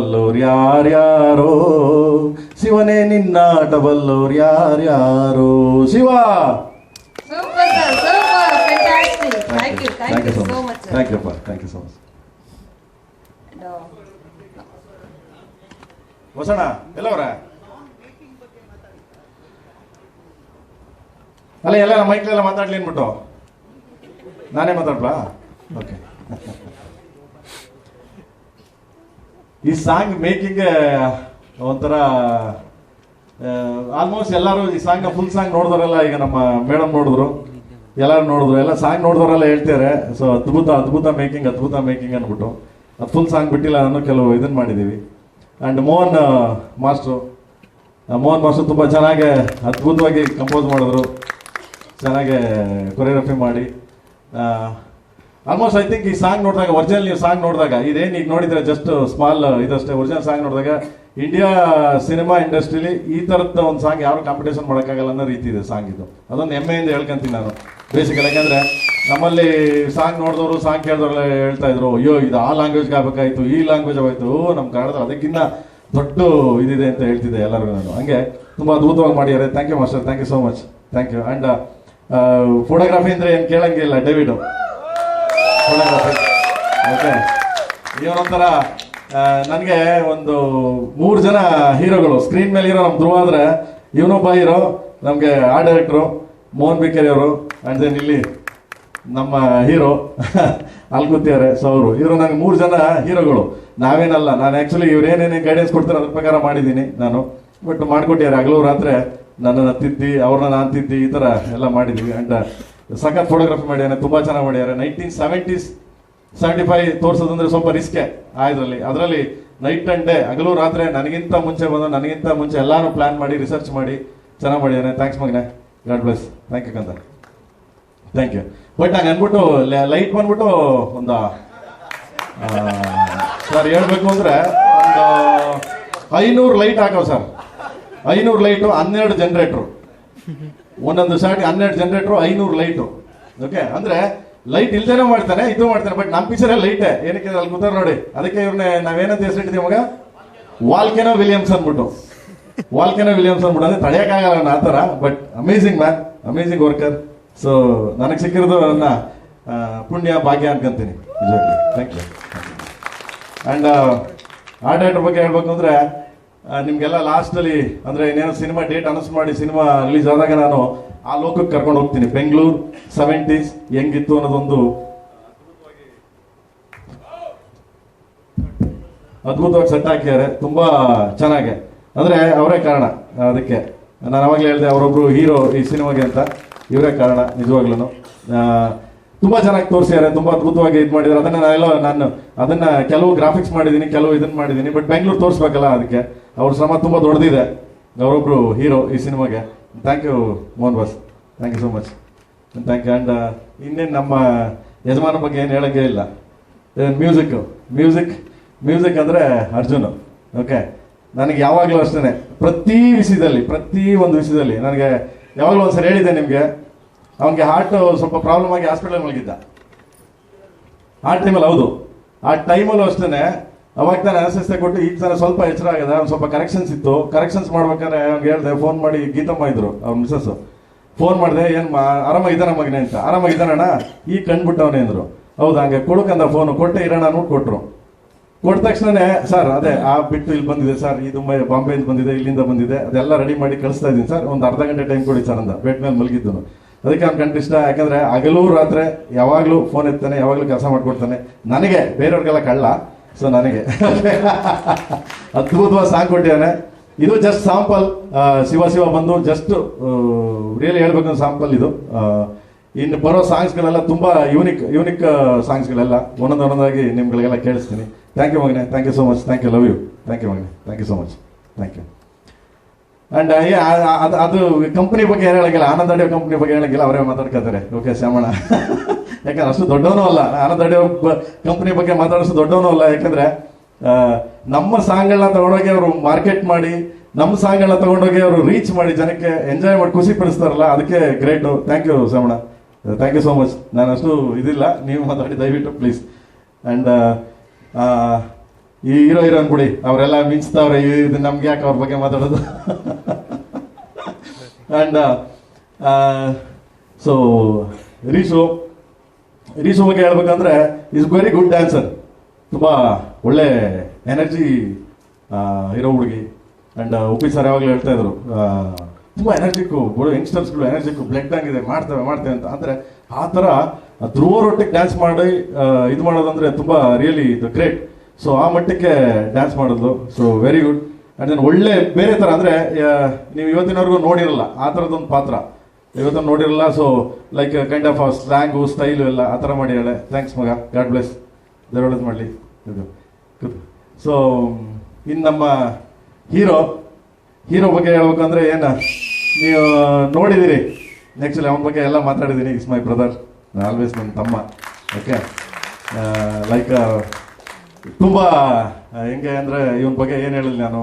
ಬಲ್ಲೋರ್ ಯಾರ್ಯಾರೋ? ಶಿವನೇ ನಿನ್ನಾಟ ಬಲ್ಲೋರ್ ಯಾರ್ಯಾರೋ? Shiva! Super, you thank you thank you so much And, ಹೊಸಣ ಎಲ್ಲವ್ರ? ಅಲ್ಲ ಎಲ್ಲ ಮೈಕ್ಲೆಲ್ಲ ಮಾತಾಡ್ಲಿ ಅನ್ಬಿಟ್ಟು ನಾನೇ ಮಾತಾಡ್ಲಾ ಓಕೆ ಈ ಸಾಂಗ್ ಮೇಕಿಂಗ್ ಒಂಥರ ಆಲ್ಮೋಸ್ಟ್ ಎಲ್ಲರೂ ಈ ಸಾಂಗ್ ಫುಲ್ ಸಾಂಗ್ ನೋಡಿದ್ರಲ್ಲ ಈಗ ನಮ್ಮ ಮೇಡಮ್ ನೋಡಿದ್ರು. ಎಲ್ಲರೂ ನೋಡಿದ್ರು. ಎಲ್ಲ ಸಾಂಗ್ ನೋಡಿದ್ರಲ್ಲ ಹೇಳ್ತಾರೆ. ಸೊ ಅದ್ಭುತ ಅದ್ಭುತ ಮೇಕಿಂಗ್ ಅದ್ಭುತ ಮೇಕಿಂಗ್ ಅಂದ್ಬಿಟ್ಟು. ಅದು ಫುಲ್ ಸಾಂಗ್ ಬಿಟ್ಟಿಲ್ಲ ಅನ್ನೋ ಕೆಲವು ಇದನ್ನು ಮಾಡಿದ್ದೀವಿ and Mohan master. Mohan master ತುಂಬ ಚೆನ್ನಾಗಿ ಅದ್ಭುತವಾಗಿ ಕಂಪೋಸ್ ಮಾಡಿದ್ರು. ಚೆನ್ನಾಗೆ ಕೊರಿಯೋಗ್ರಫಿ ಮಾಡಿ. ಆಲ್ಮೋಸ್ಟ್ ಐ ಥಿಂಕ್ ಈ ಸಾಂಗ್ ನೋಡಿದಾಗ ಒರಿಜಿನಲ್ ನೀವು ಸಾಂಗ್ ನೋಡಿದಾಗ, ಇದೇನು ಈಗ ನೋಡಿದ್ರೆ ಜಸ್ಟ್ ಸ್ಮಾಲ್ ಇದಷ್ಟೇ ಒರಿಜಿನಲ್ ಸಾಂಗ್ ನೋಡಿದಾಗ ಇಂಡಿಯಾ ಸಿನಿಮಾ ಇಂಡಸ್ಟ್ರಿಲಿ ಈ ಥರದ ಒಂದು ಸಾಂಗ್ ಯಾರು ಕಾಂಪಿಟೇಷನ್ ಮಾಡೋಕ್ಕಾಗಲ್ಲ ಅನ್ನೋ ರೀತಿ ಇದೆ ಸಾಂಗ್ ಇದು. ಅದೊಂದು ಹೆಮ್ಮೆಯಿಂದ ಹೇಳ್ಕೊಂತೀನಿ ನಾನು. ಬೇಸಿಕಲ್ ಯಾಕಂದ್ರೆ, ನಮ್ಮಲ್ಲಿ ಸಾಂಗ್ ನೋಡಿದವರು ಸಾಂಗ್ ಕೇಳಿದವ್ರೆಲ್ಲ ಹೇಳ್ತಾ ಇದ್ರು, ಅಯ್ಯೋ, ಇದು ಆ ಲ್ಯಾಂಗ್ವೇಜ್ಗೆ ಆಗ್ಬೇಕಾಯ್ತು, ಈ ಲ್ಯಾಂಗ್ವೇಜ್ ಆಗೋಯ್ತು ನಮ್ಮ ಕನ್ನಡದಲ್ಲಿ ಅದಕ್ಕಿಂತ ದೊಡ್ಡ ಇದಿದೆ ಅಂತ ಹೇಳ್ತಿದ್ದೆ ಎಲ್ಲರಿಗೂ ನಾನು. ಹಂಗೆ ತುಂಬ ಅದ್ಭುತವಾಗಿ ಮಾಡಿದ್ದಾರೆ. Thank you master thank you so much thank you and photography ಅಂದರೆ ಏನು ಕೇಳಂಗಿಲ್ಲ ಡೇವಿಡ್ ಓಕೆ ನನಗೆ ಒಂದು ಮೂರು ಜನ ಹೀರೋಗಳು ಸ್ಕ್ರೀನ್ ಮೇಲೆ ಇರೋ ನಮ್ಮ ಧ್ರುವ ಆದರೆ ಇವನೊಬ್ಬ ಹೀರೋ, ನಮಗೆ ಆ ಡೈರೆಕ್ಟ್ರು, ಮೋಹನ್ ಬಿಕೇರಿ ಅವರು ಆ್ಯಂಡ್ ದೆನ್ ಇಲ್ಲಿ ನಮ್ಮ ಹೀರೋ ಅಲ್ಗುತ್ತಿದ್ದಾರೆ ಸೊ ಅವರು. ಇವರು ನನಗೆ ಮೂರು ಜನ ಹೀರೋಗಳು. ನಾವೇನಲ್ಲ, ನಾನು ಆ್ಯಕ್ಚುಲಿ ಇವ್ರು ಏನೇನು ಗೈಡೆನ್ಸ್ ಕೊಡ್ತಾರೆ ಅದ್ರ ಪ್ರಕಾರ ಮಾಡಿದ್ದೀನಿ ನಾನು. ಬಟ್ ಮಾಡಿಕೊಟ್ಟಿದ್ದಾರೆ, ಹಗಲು ರಾತ್ರಿ ನನ್ನನ್ನು ತಿದ್ದಿ, ಅವ್ರನ್ನ ನಾನು ತಿದ್ದಿ, ಈ ಥರ ಎಲ್ಲ ಮಾಡಿದ್ದೀವಿ ಆ್ಯಂಡ್ ಸಖತ್ ಫೋಟೋಗ್ರಫಿ ಮಾಡಿದ್ದಾರೆ ತುಂಬ ಚೆನ್ನಾಗಿ ಮಾಡಿದ್ದಾರೆ ನೈನ್ಟೀನ್ ಸೆವೆಂಟೀಸ್ ಸೆವೆಂಟಿ ಫೈವ್ ತೋರಿಸೋದಂದ್ರೆ ಸ್ವಲ್ಪ ರಿಸ್ಕೆ ಆ ಇದರಲ್ಲಿ. ಅದರಲ್ಲಿ ನೈಟ್ ಅಂಡ್ ಡೇ ಹಗಲು ರಾತ್ರಿ ನನಗಿಂತ ಮುಂಚೆ ಬಂದು, ನನಗಿಂತ ಮುಂಚೆ ಎಲ್ಲಾನು ಪ್ಲಾನ್ ಮಾಡಿ ರಿಸರ್ಚ್ ಮಾಡಿ, ಚೆನ್ನಾಗಿ ಮಾಡಿದ್ದಾನೆ ಥ್ಯಾಂಕ್ಸ್ ಮಗನೆ. ಗಾಡ್ ಬ್ಲೆಸ್ ಥ್ಯಾಂಕ್ ಯು ಕಂತ ಥ್ಯಾಂಕ್ ಯು ಬಟ್ ನಂಗೆ ಅಂದ್ಬಿಟ್ಟು ಲೈಟ್ ಬಂದ್ಬಿಟ್ಟು ಒಂದು ಸರ್ ಹೇಳ್ಬೇಕು ಅಂದ್ರೆ ಒಂದು ಐನೂರು ಲೈಟ್ ಹಾಕೋ ಸರ್ ಐನೂರು ಲೈಟು ಹನ್ನೆರಡು ಜನರೇಟ್ರು ಒಂದೊಂದು ಶಾರ್ಟ್ ಹನ್ನೆರಡು ಜನರೇಟ್ರು ಐನೂರು ಲೈಟು ಓಕೆ ಅಂದ್ರೆ ಲೈಟ್ ಇಲ್ದೇನೆ ಮಾಡ್ತಾನೆ ಇದು ಮಾಡ್ತಾರೆ ಬಟ್ ನಮ್ಮ ಪಿಕ್ಚರ್ ಲೈಟೇ ಏನಕ್ಕೆ ಅಲ್ಲಿ ಕೂತಾರೆ ನೋಡಿ. ಅದಕ್ಕೆ ಇವ್ರನ್ನ ನಾವೇನಂತ ಹೆಸರಿಟ್ಟಿದ್ದೀವಿ ಮಗ? ವಾಲ್ಕೆನೋ ವಿಲಿಯಮ್ಸ್ ಅಂದ್ಬಿಟ್ಟು. ವಾಲ್ಕೆನೋ ವಿಲಿಯಮ್ಸ್ ಅಂದ್ಬಿಟ್ಟು. ಅಂದರೆ ತಡೆಯಕ್ಕಾಗಲ್ಲ ಆ ಥರ but amazing man amazing worker so ನನಗೆ ಸಿಕ್ಕಿರೋದು ನನ್ನ ಪುಣ್ಯ, ಭಾಗ್ಯ ಅನ್ಕೊಂತೀನಿ. ನಿಜವಾಗ್ಲಿ. ಥ್ಯಾಂಕ್ ಯು ಅಂಡ್ ಆ ಡೇಟರ್ ಬಗ್ಗೆ ಹೇಳ್ಬೇಕು ಅಂದ್ರೆ ನಿಮ್ಗೆಲ್ಲ ಲಾಸ್ಟ್ ಅಲ್ಲಿ, ಅಂದ್ರೆ ಇನ್ನೇನೋ ಸಿನಿಮಾ ಡೇಟ್ ಅನೌನ್ಸ್ ಮಾಡಿ ಸಿನಿಮಾ ರಿಲೀಸ್ ಆದಾಗ ನಾನು ಆ ಲೋಕಕ್ಕೆ ಕರ್ಕೊಂಡು ಹೋಗ್ತೀನಿ. ಬೆಂಗಳೂರು ಸೆವೆಂಟೀಸ್ ಹೆಂಗಿತ್ತು ಅನ್ನೋದೊಂದು ಅದ್ಭುತವಾಗಿ ಸೆಟ್ ಹಾಕಿದ್ದಾರೆ. ತುಂಬಾ ಚೆನ್ನಾಗೆ. ಅಂದ್ರೆ ಅವರೇ ಕಾರಣ ಅದಕ್ಕೆ. ನಾನು ಅವಾಗಲೇ ಹೇಳಿದೆ, ಅವರೊಬ್ರು ಹೀರೋ ಈ ಸಿನಿಮಾಗೆ ಅಂತ. ಇವರೇ ಕಾರಣ ನಿಜವಾಗ್ಲೂ ತುಂಬಾ ಚೆನ್ನಾಗಿ ತೋರಿಸಿದ್ದಾರೆ, ತುಂಬಾ ಅದ್ಭುತವಾಗಿ ಇದು ಮಾಡಿದ್ದಾರೆ. ಅದನ್ನ ನಾನೆಲ್ಲ ನಾನು ಅದನ್ನ ಕೆಲವು ಗ್ರಾಫಿಕ್ಸ್ ಮಾಡಿದ್ದೀನಿ, ಕೆಲವು ಇದನ್ನ ಮಾಡಿದ್ದೀನಿ ಬಟ್ ಬೆಂಗಳೂರು ತೋರಿಸ್ಬೇಕಲ್ಲ ಅದಕ್ಕೆ. ಅವ್ರ ಶ್ರಮ ತುಂಬಾ ದೊಡ್ಡದಿದೆ. ಅವರೊಬ್ರು ಹೀರೋ ಈ ಸಿನಿಮಾಗೆ. Thank you Mohan boss. Thank you so much thank you and ಇನ್ನೇನು ನಮ್ಮ ಯಜಮಾನ ಬಗ್ಗೆ ಏನು ಹೇಳೋಕ್ಕೇ ಇಲ್ಲ. ಮ್ಯೂಸಿಕ್ ಮ್ಯೂಸಿಕ್ ಮ್ಯೂಸಿಕ್ ಅಂದರೆ ಅರ್ಜುನ್. ಓಕೆ ನನಗೆ ಯಾವಾಗಲೂ ಅಷ್ಟೇ ಪ್ರತಿ ವಿಷಯದಲ್ಲಿ, ಪ್ರತಿ ಒಂದು ವಿಷಯದಲ್ಲಿ ನನಗೆ ಯಾವಾಗಲೂ ಒಂದ್ಸರಿ ಹೇಳಿದ್ದೆ ನಿಮಗೆ. ಅವನಿಗೆ ಹಾರ್ಟ್ ಸ್ವಲ್ಪ ಪ್ರಾಬ್ಲಮ್ ಆಗಿ ಹಾಸ್ಪಿಟಲ್ ಮಲಗಿದ್ದ. ಆ ಟೈಮಲ್ಲಿ ಹೌದು. ಆ ಟೈಮಲ್ಲೂ ಅಷ್ಟೇ ಅವಾಗ ತಾನೇ ಕೊಟ್ಟು ಈಗ ತಾನೆ ಸ್ವಲ್ಪ ಎಚ್ಚರ ಆಗಿದೆ, ಅವ್ನು ಸ್ವಲ್ಪ ಕರೆಕ್ಷನ್ಸ್ ಇತ್ತು. ಕರೆಕ್ಷನ್ಸ್ ಮಾಡ್ಬೇಕಾದ್ರೆ ಅವ್ನಿಗೆ ಹೇಳಿದೆ ಫೋನ್ ಮಾಡಿ ಗೀತಮ್ಮ ಇದ್ರು, ಅವ್ರ ಮಿಸಸ್ ಫೋನ್ ಮಾಡಿದೆ, ಏನು ಆರಾಮಾಗಿದ್ದಾನ ಮಗನೇ ಅಂತ. ಆರಾಮಾಗಿದ್ದಾನಣ್ಣ ಈಗ ಕಂಡ್ಬಿಟ್ಟವನೇ ಅಂದ್ರು. ಹೌದಾ, ಹಂಗೆ ಕೊಡಕಂದ ಫೋನು ಕೊಟ್ಟೆ ಇರೋಣ ಅನ್ಬಿಟ್ಟು ಕೊಟ್ರು. ಕೊಟ್ಟ ತಕ್ಷಣನೇ, ಸರ್, ಅದೇ, ಆ ಬಿಟ್ಟು ಇಲ್ಲಿ ಬಂದಿದೆ, ಸರ್. ಇದು ಮೈ- ಬಾಂಬೆಯಿಂದ ಬಂದಿದೆ, ಇಲ್ಲಿಂದ ಬಂದಿದೆ. ಅದೆಲ್ಲ ರೆಡಿ ಮಾಡಿ ಕಳಿಸ್ತಾ ಇದ್ದೀನಿ, ಸರ್. ಒಂದು ಅರ್ಧ ಗಂಟೆ ಟೈಮ್ ಕೊಡಿ, ಸರ್ ಅಂತ ಬೇಟ್ ಮೇಲೆ ಮಲಗಿದ್ದು ಅದಕ್ಕೆ ಅವ್ನು ಕಂಡು ಇಷ್ಟ, ಯಾಕಂದ್ರೆ ಹಗಲು ರಾತ್ರಿ ಯಾವಾಗಲೂ ಫೋನ್ ಎತ್ತಾನೆ, ಯಾವಾಗಲೂ ಕೆಲಸ ಮಾಡಿಕೊಡ್ತಾನೆ. ನನಗೆ ಬೇರೆಯವ್ರಿಗೆಲ್ಲ ಕಳ್ಳ. ಸೊ ನನಗೆ. ಅದ್ಭುತವಾದ ಸಾಂಗ್ ಕೊಟ್ಟಿದ್ದಾನೆ ಇದು ಜಸ್ಟ್ ಸಾಂಪಲ್ ಶಿವ ಶಿವ ಬಂದು ಜಸ್ಟ್ ರಿಯಲಿ ಹೇಳ್ಬೇಕಂದ್ರೆ ಸಾಂಪಲ್ ಇದು. ಇನ್ನು ಬರೋ ಸಾಂಗ್ಸ್ಗಳೆಲ್ಲ ತುಂಬಾ ಯೂನಿಕ್ ಯೂನಿಕ್ ಸಾಂಗ್ಸ್ಗಳೆಲ್ಲ ಒಂದೊಂದು, ಒಂದೊಂದಾಗಿ ನಿಮ್ಗಳಿಗೆಲ್ಲ ಕೇಳಿಸ್ತೀನಿ. Thank you Magane. Thank you so much thank you love you thank you Magane. Thank you so much thank you and ಅದು ಅದು ಕಂಪ್ನಿ ಬಗ್ಗೆ ಏನು ಹೇಳಂಗಿಲ್ಲ ಆನಂದ್ ಅಡಿಯೋ ಕಂಪ್ನಿ ಬಗ್ಗೆ ಹೇಳಂಗಿಲ್ಲ ಅವರೇ ಮಾತಾಡ್ಕೊತಾರೆ ಓಕೆ ಶ್ಯಾಮಣ್ಣ. ಯಾಕಂದ್ರೆ ಅಷ್ಟು ದೊಡ್ಡವನು ಅಲ್ಲ. ನಾನು ದೊಡ್ಡ ಕಂಪ್ನಿ ಬಗ್ಗೆ ಮಾತಾಡೋಷ್ಟು ದೊಡ್ಡವನು ಅಲ್ಲ. ಯಾಕಂದ್ರೆ ನಮ್ಮ ಸಾಂಗ್ಗಳನ್ನ ತಗೊಂಡೋಗಿ ಅವರು ಮಾರ್ಕೆಟ್ ಮಾಡಿ, ನಮ್ಮ ಸಾಂಗ್ಗಳನ್ನ ತಗೊಂಡೋಗಿ ಅವರು ರೀಚ್ ಮಾಡಿ, ಜನಕ್ಕೆ ಎಂಜಾಯ್ ಮಾಡಿ, ಖುಷಿ ಪಡಿಸ್ತಾರಲ್ಲ, ಅದಕ್ಕೆ ಗ್ರೇಟು ಥ್ಯಾಂಕ್ ಯು ಸಮಣ ಥ್ಯಾಂಕ್ ಯು ಸೋ ಮಚ್ ನಾನು ಅಷ್ಟು ಇದಿಲ್ಲ. ನೀವು ಮಾತಾಡಿ, ದಯವಿಟ್ಟು ಪ್ಲೀಸ್ ಆ್ಯಂಡ್ ಈ ಹೀರೋ ಹೀರೋನ್ ಬಿಡಿ ಅವರೆಲ್ಲ ಮಿಂಚ್ತಾವ್ರೆ ಇದು ನಮ್ಗೆ ಯಾಕೆ ಅವ್ರ ಬಗ್ಗೆ ಮಾತಾಡೋದು? ಅಂಡ್ ಸೊ ರೀಶು ರೀಶು ಬಗ್ಗೆ ಹೇಳ್ಬೇಕಂದ್ರೆ ಇಸ್ ವೆರಿ ಗುಡ್ ಡ್ಯಾನ್ಸರ್ ತುಂಬ ಒಳ್ಳೆ ಎನರ್ಜಿ ಇರೋ ಹುಡುಗಿ. ಅಂಡ್ ಉಪ್ಪಿ ಸರ್ ಯಾವಾಗಲೂ ಹೇಳ್ತಾ ಇದ್ರು ತುಂಬ ಎನರ್ಜಿಕ್ಕು, ಬರೋ ಯಂಗ್ಸ್ಟರ್ಸ್ಗಳು ಎನರ್ಜಿಕ್ಕು ಬ್ಲಕ್ ಇದೆ ಮಾಡ್ತೇವೆ ಮಾಡ್ತೇವೆ ಅಂತ. ಅಂದರೆ ಆ ಥರ ಧ್ರುವರೊಟ್ಟಿಗೆ ಡ್ಯಾನ್ಸ್ ಮಾಡಿ ಇದು ಮಾಡೋದಂದ್ರೆ ತುಂಬ ರಿಯಲಿ ಇದು ಗ್ರೇಟ್ ಸೊ ಆ ಮಟ್ಟಕ್ಕೆ ಡ್ಯಾನ್ಸ್ ಮಾಡಿದ್ಲು. So very good and then ಒಳ್ಳೆ, ಬೇರೆ ಥರ ಅಂದರೆ ನೀವು ಇವತ್ತಿನವರೆಗೂ ನೋಡಿರಲ್ಲ, ಆ ಥರದೊಂದು ಪಾತ್ರ. ಇವತ್ತು ನೋಡಿರಲ್ಲ so like kind of slang style ಎಲ್ಲ ಆ ಥರ ಮಾಡಿದ್ದಾಳೆ ಥ್ಯಾಂಕ್ಸ್ ಮಗ. ಗಾಡ್ ಬ್ಲೆಸ್ ದೇವರೊಳದು ಮಾಡಲಿ. ಇದು ಸೊ ಇನ್ನು ನಮ್ಮ ಹೀರೋ ಹೀರೋ ಬಗ್ಗೆ ಹೇಳ್ಬೇಕಂದ್ರೆ ಏನು, ನೀವು ನೋಡಿದ್ದೀರಿ ಆ್ಯಕ್ಚುಲಿ ಅವನ ಬಗ್ಗೆ ಎಲ್ಲ ಮಾತಾಡಿದ್ದೀನಿ ಇಸ್ ಮೈ ಬ್ರದರ್ ಆಲ್ವೇಸ್ ನನ್ನ ತಮ್ಮ. ಓಕೆ ಲೈಕ್ ತುಂಬ ಹೆಂಗೆ ಅಂದರೆ ಇವನ ಬಗ್ಗೆ ಏನು ಹೇಳಿಲ್ಲ ನಾನು?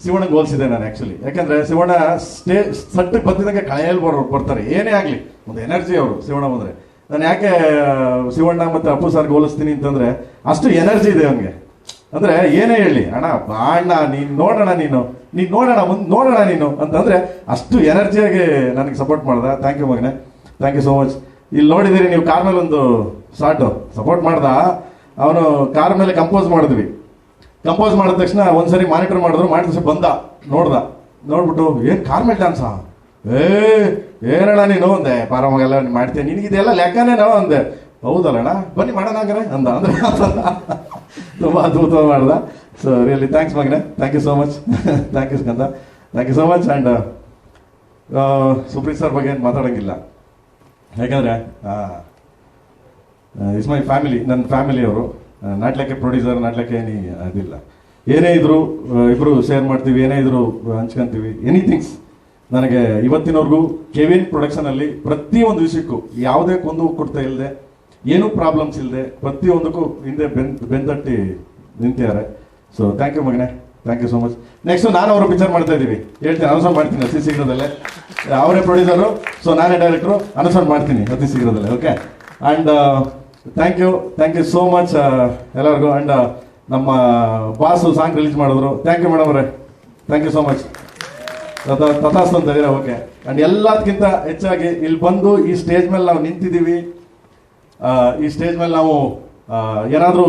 ಶಿವಣ್ಣಗೆ ಹೋಲಿಸಿದೆ ನಾನು ಆ್ಯಕ್ಚುಲಿ ಯಾಕಂದ್ರೆ ಶಿವಣ್ಣ ಸ್ಟೇ ಸಟ್ಟಕ್ಕೆ ಬಂದಿದ್ದಂಗೆ ಕಳೆಯಲ್ಲಿ ಬರೋ, ಬರ್ತಾರೆ. ಏನೇ ಆಗಲಿ, ಒಂದು ಎನರ್ಜಿ ಅವರು, ಶಿವಣ್ಣ ಬಂದರೆ. ನಾನು ಯಾಕೆ, ಶಿವಣ್ಣ ಮತ್ತು ಅಪ್ಪು ಸಾರ್ಗೆ ಹೋಲಿಸ್ತೀನಿ ಅಂತಂದರೆ, ಅಷ್ಟು ಎನರ್ಜಿ ಇದೆ ಅವನಿಗೆ. ಅಂದರೆ ಏನೇ ಹೇಳಿ, ಅಣ್ಣ ಬಾಣ್ಣ ನೀನು ನೋಡೋಣ ನೀನು ನೀನು ನೋಡೋಣ ಮುಂದೆ ನೋಡೋಣ ನೀನು ಅಂತಂದರೆ ಅಷ್ಟು ಎನರ್ಜಿಯಾಗಿ ನನಗೆ ಸಪೋರ್ಟ್ ಮಾಡ್ದೆ. ಥ್ಯಾಂಕ್ ಯು ಮಗನೇ. ಥ್ಯಾಂಕ್ ಯು ಸೋ ಮಚ್ ಇಲ್ಲಿ ನೋಡಿದ್ದೀರಿ ನೀವು ಕಾರ್ ಮೇಲೆ ಒಂದು ಶಾರ್ಟು ಸಪೋರ್ಟ್ ಮಾಡ್ದ. ಅವನು ಕಾರ್ ಮೇಲೆ ಕಂಪೋಸ್ ಮಾಡಿದ್ವಿ. ಕಂಪೋಸ್ ಮಾಡಿದ ತಕ್ಷಣ ಒಂದ್ಸರಿ ಮಾನಿಟರ್ ಮಾಡಿದ್ರು ಮಾಡಿದ ಬಂದ. ನೋಡ್ದ. ನೋಡ್ಬಿಟ್ಟು, ಏನ್ ಕಾರ್ಮೆಲ್ ಮೇಲೆ ಡ್ಯಾನ್ಸಾ ಏ, ಏನಣ್ಣ ನೀನು? ಅಂದೆ ಪಾರಮಗೆಲ್ಲ ಮಾಡ್ತೀನಿ ನಿನಗೆ ಇದೆಲ್ಲ ಲೆಕ್ಕನೇ ನಾವು ಅಂದೆ. ಹೌದಲ್ಲಣ್ಣ? ಬನ್ನಿ ಮಾಡೋಣ ಅಂದ. ಅಂದ್ರೆ ತುಂಬ ಅದ್ಭುತವಾಗಿ ಮಾಡ್ದ. So really thanks Magane. Thank you so much thank you Skanda. Thank you so much and Supreeth sir ಬಗ್ಗೆ ಏನು ಮಾತಾಡೋಂಗಿಲ್ಲ. ಯಾಕಂದ್ರೆ ಇಸ್ ಮೈ ಫ್ಯಾಮಿಲಿ ನನ್ನ ಫ್ಯಾಮಿಲಿ ಅವರು. ನಾಟ್ಲಕ್ಕೆ ಪ್ರೊಡ್ಯೂಸರ್ ನಾಟ್ಲಕ್ಕೆ ಏನಿ, ಅದಿಲ್ಲ. ಏನೇ ಇದ್ರು ಇಬ್ರು ಶೇರ್ ಮಾಡ್ತೀವಿ, ಏನೇ ಇದ್ರು ಹಂಚ್ಕೊಂತೀವಿ ಎನಿಥಿಂಗ್ಸ್ ನನಗೆ ಇವತ್ತಿನವರೆಗೂ ಕೆವಿನ್ ಪ್ರೊಡಕ್ಷನಲ್ಲಿ ಪ್ರತಿಯೊಂದು ವಿಷಯಕ್ಕೂ ಯಾವುದೇ ಕೊಂದು ಕೊಡ್ತಾ ಇಲ್ಲದೆ ಏನೂ ಪ್ರಾಬ್ಲಮ್ಸ್ ಇಲ್ಲದೆ ಪ್ರತಿಯೊಂದಕ್ಕೂ ಹಿಂದೆ ಬೆನ್, ಬೆಂದಟ್ಟಿ ನಿಂತಿದ್ದಾರೆ. So thank you Magane. Thank you so much next ನಾನು ಅವರು ಪಿಕ್ಚರ್ ಮಾಡ್ತಾ ಇದ್ದೀವಿ. ಹೇಳ್ತೀನಿ, ಅನುಸರಣೆ ಮಾಡ್ತೀನಿ ಅತಿ ಶೀಘ್ರದಲ್ಲೇ. ಅವರೇ ಪ್ರೊಡ್ಯೂಸರು ಸೊ ನಾನೇ ಡೈರೆಕ್ಟ್ರು ಅನುಸರಣೆ ಮಾಡ್ತೀನಿ ಅತಿ ಶೀಘ್ರದಲ್ಲೇ okay and thank you thank you so much ಎಲ್ಲರಿಗೂ. ಆ್ಯಂಡ್ ನಮ್ಮ ಬಾಸು ಸಾಂಗ್ ರಿಲೀಸ್ ಮಾಡಿದ್ರು. ಥ್ಯಾಂಕ್ ಯು ಮೇಡಮ್ ಅವರೇ. ಥ್ಯಾಂಕ್ ಯು ಸೋ ಮಚ್ ತಥಾಸ್ತು ಅಂತ ಇದೀರ ಓಕೆ ಆ್ಯಂಡ್ ಎಲ್ಲದಕ್ಕಿಂತ ಹೆಚ್ಚಾಗಿ ಇಲ್ಲಿ ಬಂದು ಈ ಸ್ಟೇಜ್ ಮೇಲೆ ನಾವು ನಿಂತಿದ್ದೀವಿ. ಈ ಸ್ಟೇಜ್ ಮೇಲೆ ನಾವು ಏನಾದರೂ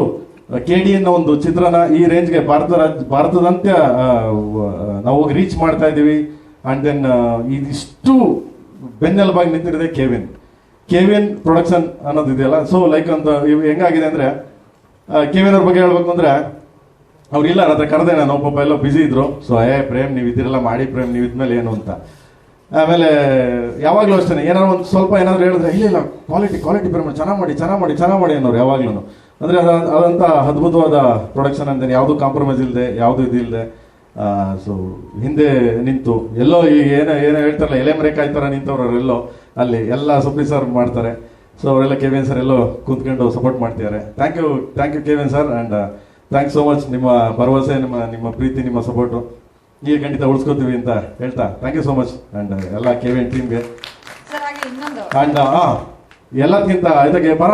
ಕೆ ಡಿ ಅನ್ನೋ ಒಂದು ಚಿತ್ರನ ಈ ರೇಂಜ್ಗೆ ಭಾರತ ರಾಜ್ಯ ಭಾರತದಂತ್ಯ ನಾವು ಹೋಗಿ ರೀಚ್ ಮಾಡ್ತಾ ಇದ್ದೀವಿ. ಅಂಡ್ ದೆನ್ ಇದಿಷ್ಟು ಬೆನ್ನೆಲುಬಾಗಿ ನಿಂತಿರೋದೆ ಕೆವಿನ್ ಕೆವಿನ್ ಪ್ರೊಡಕ್ಷನ್ ಅನ್ನೋದು ಇದೆಯಲ್ಲ? ಸೊ ಲೈಕ್ ಅಂತ ಇವು ಹೆಂಗಾಗಿದೆ ಅಂದ್ರೆ ಕೆವಿನ್ ಅವ್ರ ಬಗ್ಗೆ ಹೇಳ್ಬೇಕು ಅಂದ್ರೆ, ಅವ್ರು ಇಲ್ಲ ಅದ್ರ ಕರೆದೆ ನಾನು, ಪಾಪ ಎಲ್ಲ ಬಿಸಿ ಇದ್ರು. ಸೊ ಏ, ಪ್ರೇಮ್, ನೀವು ಇದ್ದಿರಲ್ಲ, ಮಾಡಿ ಪ್ರೇಮ್, ನೀವು ಇದ್ಮೇಲೆ ಏನು ಅಂತ. ಆಮೇಲೆ, ಯಾವಾಗಲೂ ಅಷ್ಟೇ ಏನಾದ್ರು ಒಂದು ಸ್ವಲ್ಪ ಏನಾದ್ರು ಹೇಳಿದ್ರೆ, ಇಲ್ಲ ಇಲ್ಲ ಕ್ವಾಲಿಟಿ ಕ್ವಾಲಿಟಿ ಪ್ರೇಮ್, ಚೆನ್ನಾಗಿ ಮಾಡಿ ಚೆನ್ನಾಗಿ ಮಾಡಿ ಚೆನ್ನಾಗಿ ಮಾಡಿ ಅನ್ನೋರು ಯಾವಾಗ್ಲೂ ಅಂದ್ರೆ ಅದ, ಅದಂತ ಅದ್ಭುತವಾದ ಪ್ರೊಡಕ್ಷನ್ ಅಂತೇನೆ, ಯಾವುದು ಕಾಂಪ್ರಮೈಸ್ ಇಲ್ಲದೆ ಯಾವುದು ಇದಿಲ್ಲದೆ ಸೊ ಹಿಂದೆ ನಿಂತು ಎಲ್ಲೋ ಈಗ ಏನೋ ಏನೋ ಹೇಳ್ತಾರಲ್ಲ ಎಲೆ ಮರೆ ಕಾಯ್ತಾರ ನಿಂತವ್ರು ಅವರೆಲ್ಲೋ ಅಲ್ಲಿ ಎಲ್ಲ ಸುಪ್ರೀ ಸರ್ ಮಾಡ್ತಾರೆ. ಸೊ ಅವರೆಲ್ಲ ಕೆ ವಿ ಎನ್ ಸರ್ ಎಲ್ಲೋ ಕೂತ್ಕೊಂಡು ಸಪೋರ್ಟ್ ಮಾಡ್ತಿದ್ದಾರೆ. Thank you thank you K V N sir and thanks so much ನಿಮ್ಮ ಭರವಸೆ ನಿಮ್ಮ ನಿಮ್ಮ ಪ್ರೀತಿ ನಿಮ್ಮ ಸಪೋರ್ಟು ಈಗ ಖಂಡಿತ ಉಳಿಸ್ಕೋತೀವಿ ಅಂತ ಹೇಳ್ತಾ thank you so much and ಎಲ್ಲ ಕೆ ವಿ ಎನ್ ಟೀಮ್ಗೆ ಸರ್ ಹಾಗೆ ಇನ್ನೊಂದು. ಆ್ಯಂಡ್ ಎಲ್ಲದಕ್ಕಿಂತ ಇದಕ್ಕೆ ಬರ?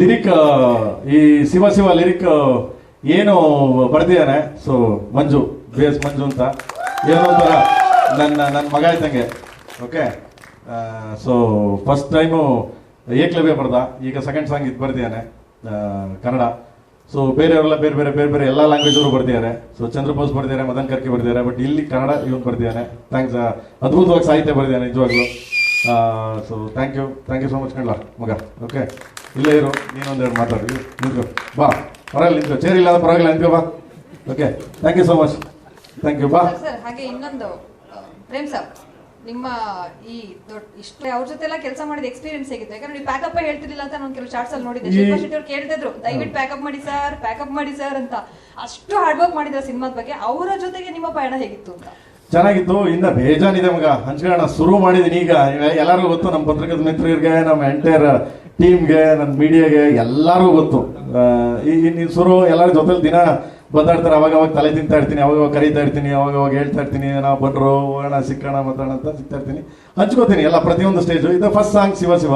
ಲಿರಿಕ್ ಈ ಶಿವ ಶಿವ ಲಿರಿಕ್ ಏನು ಬರ್ದಿದ್ದಾನೆ so Manju B S Manju ಅಂತ. ಏನೋ ಥರ ನನ್ನ ನನ್ನ ಮಗ ಇದ್ದಂಗೆ. Okay so first time Ekalavya ಬರ್ದ. ಈಗ ಸೆಕೆಂಡ್ ಸಾಂಗ್ ಇದು ಬರ್ದಿದ್ದಾನೆ ಕನ್ನಡ. ಸೊ ಬೇರೆಯವರೆಲ್ಲ ಬೇರೆ ಬೇರೆ ಬೇರೆ ಬೇರೆ ಎಲ್ಲ ಲ್ಯಾಂಗ್ವೇಜ್ ಅವರು ಬರ್ದಿದ್ದಾರೆ ಸೊ ಚಂದ್ರಬೋಸ್ ಬರ್ದಿದ್ದಾರೆ ಮದನ್ ಕರ್ಕಿ ಬರ್ದಿದ್ದಾರೆ ಬಟ್ ಇಲ್ಲಿ ಕನ್ನಡ ಇವನು ಬರ್ದಿದ್ದಾನೆ ಥ್ಯಾಂಕ್ಸ್ ಅದ್ಭುತವಾಗಿ ಸಾಹಿತ್ಯ ಬರ್ದಿದ್ದಾನೆ ನಿಜವಾಗ್ಲೂ. So thank you thank you so much ಕಣ್ಲ, ಮಗ. ಓಕೆ ಇಲ್ಲೇ ಇರು ನೀನೊಂದೆರಡು ಮಾತಾಡಿ. ನಿಂತು ಬಾ. ಪರವಾಗಿಲ್ಲ ನಿಂತು ಚೇರ್ ಇಲ್ಲ ಅಂದ್ರೆ ಪರವಾಗಿಲ್ಲ ನಿಂತು ಬಾ. Okay thank you so much thank you ಬಾ. ಸರ್ ಹಾಗೆ ಇನ್ನೊಂದು ಪ್ರೇಮ್ ಸರ್ ನಿಮ್ಮ ಈ ದೊಡ್ಡ ಇಷ್ಟು ಅವ್ರ ಜೊತೆ ಎಲ್ಲ ಕೆಲಸ ಮಾಡಿದ ಎಕ್ಸ್ಪೀರಿಯನ್ಸ್ ಹೇಗಿತ್ತು? ಯಾಕಂದ್ರೆ ನೀವು ಪ್ಯಾಕಪ್ ಹೇಳ್ತಿರ್ಲಿಲ್ಲ ಅಂತ ನಾನು ಕೆಲವು ಚಾರ್ಟ್ಸ್ ಅಲ್ಲಿ ನೋಡಿದ್ದೆ. ಶಿಲ್ಪಾ ಶೆಟ್ಟಿ ಅವ್ರು ಕೇಳ್ತಿದ್ರು ದಯವಿಟ್ಟು ಪ್ಯಾಕಪ್ ಮಾಡಿ ಸರ್ ಪ್ಯಾಕಪ್ ಮಾಡಿ ಸರ್ ಅಂತ. ಅಷ್ಟು ಹಾರ್ಡ್ ವರ್ಕ್ ಮಾಡಿದ್ರೆ ಸಿನಿಮಾದ ಬಗ್ಗೆ ಅವರ ಜೊತೆಗೆ ನಿಮ್ಮ ಪಯಣ ಹೇಗಿತ್ತು ಅಂತ? ಚೆನ್ನಾಗಿತ್ತು. ಇನ್ನ ಬೇಜಾನಿದೆ ಮಗ. ಹಂಚ್ಕೊಳ್ಳೋಣ. ಶುರು ಮಾಡಿದೀನಿ ಈಗ. ಎಲ್ಲರಿಗೂ ಗೊತ್ತು ನಮ್ಮ ಪತ್ರಿಕದ ಮಿತ್ರರಿಗೆ ನಮ್ಮ ಎಂಟೈರ್ ಟೀಮ್ಗೆ ನನ್ನ ಮೀಡಿಯಾಗೆ ಎಲ್ಲರಿಗೂ ಗೊತ್ತು. ನೀನು ಶುರು ಎಲ್ಲರ ಜೊತೆಲಿ ದಿನ ಬಂದಾಡ್ತಾರೆ ಅವಾಗ ಅವಾಗ ತಲೆ ತಿಂತಾ ಇರ್ತೀನಿ ಅವಾಗ ಅವಾಗ ಕರೀತಾ ಇರ್ತೀನಿ ಅವಾಗ ಅವಾಗ ಹೇಳ್ತಾ ಇರ್ತೀನಿ ನಾವು ಬಂದ್ರು ಹೋಗೋಣ ಸಿಕ್ಕೋಣ ಮಾತಾಡೋಣ ಅಂತ ಸಿಗ್ತಾ ಇರ್ತೀನಿ. ಹಂಚ್ಕೋತೀನಿ ಎಲ್ಲ ಪ್ರತಿಯೊಂದು ಸ್ಟೇಜು ಇದು first song Shiva Shiva.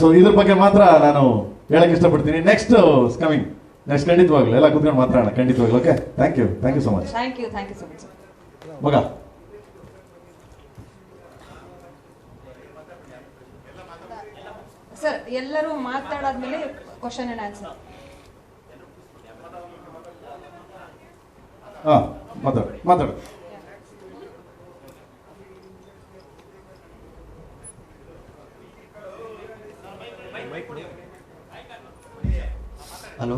So ಇದ್ರ ಬಗ್ಗೆ ಮಾತ್ರ ನಾನು ಹೇಳಕ್ ಇಷ್ಟಪಡ್ತೀನಿ. ನೆಕ್ಸ್ಟ್ ಕಮಿಂಗ್ ನೆಕ್ಸ್ಟ್ ಖಂಡಿತವಾಗ್ಲು. ಎಲ್ಲ ಕುತ್ಕೊಂಡು ಮಾತಾಡೋಣ. ಖಂಡಿತವಾಗ್ಲು okay thank you thank you so much thank you thank you so much sir ಮಗ. ಸರ್ ಎಲ್ಲರೂ ಮಾತಾಡಾದ್ಮೇಲೆ ಕ್ವಶನ್ ಅಂಡ್ ಆನ್ಸರ್ ಹಾ ಮಾತಾಡು ಮಾತಾಡು. ಹಲೋ?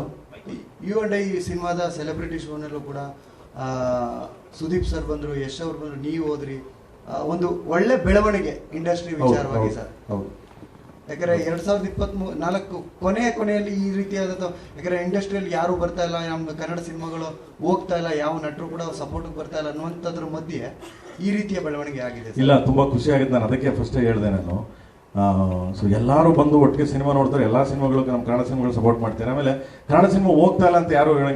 ಯು ಅಂಡ್ ಐ ಸಿನಿಮಾದ ಸೆಲೆಬ್ರಿಟಿ ಶೋನಲ್ಲೂ ಕೂಡ ಆ, ಸುದೀಪ್ ಸರ್ ಬಂದರು ಯಶ್ ಅವ್ರು ಬಂದರು ನೀವು ಹೋದ್ರಿ. ಒಂದು ಒಳ್ಳೆ ಬೆಳವಣಿಗೆ ಇಂಡಸ್ಟ್ರಿ ವಿಚಾರವಾಗಿ ಸರ್. ಹೌದು. ಯಾಕಂದ್ರೆ ಎರಡು ಸಾವಿರದ ಇಪ್ಪತ್ತ್ ನಾಲ್ಕು ಕೊನೆಯ ಕೊನೆಯಲ್ಲಿ ಈ ರೀತಿಯಾದಂಥ ಯಾಕಂದ್ರೆ ಇಂಡಸ್ಟ್ರಿಯಲ್ಲಿ ಯಾರು ಬರ್ತಾ ಇಲ್ಲ ನಮ್ಮ ಕನ್ನಡ ಸಿನಿಮಾಗಳು ಹೋಗ್ತಾ ಇಲ್ಲ, ಯಾವ ನಟರು ಕೂಡ ಸಪೋರ್ಟ್ ಬರ್ತಾ ಇಲ್ಲ ಅನ್ನುವಂಥದ್ರ ಮಧ್ಯೆ ಈ ರೀತಿಯ ಬೆಳವಣಿಗೆ ಆಗಿದೆ ಇಲ್ಲ, ತುಂಬಾ ಖುಷಿ ಆಗಿದೆ ನಾನು ಅದಕ್ಕೆ ಫಸ್ಟ್ ಹೇಳಿದೆ ನಾನು. ಸೊ ಎಲ್ಲರೂ ಬಂದು ಒಟ್ಟಿಗೆ ಸಿನಿಮಾ ನೋಡ್ತಾರೆ, ಎಲ್ಲ ಸಿನಿಮಾಗಳು ನಮ್ಮ ಕನ್ನಡ ಸಿನಿಮಾಗಳು ಸಪೋರ್ಟ್ ಮಾಡ್ತಾರೆ. ಆಮೇಲೆ ಕನ್ನಡ ಸಿನಿಮಾ ಹೋಗ್ತಾ ಇಲ್ಲ ಅಂತ ಯಾರು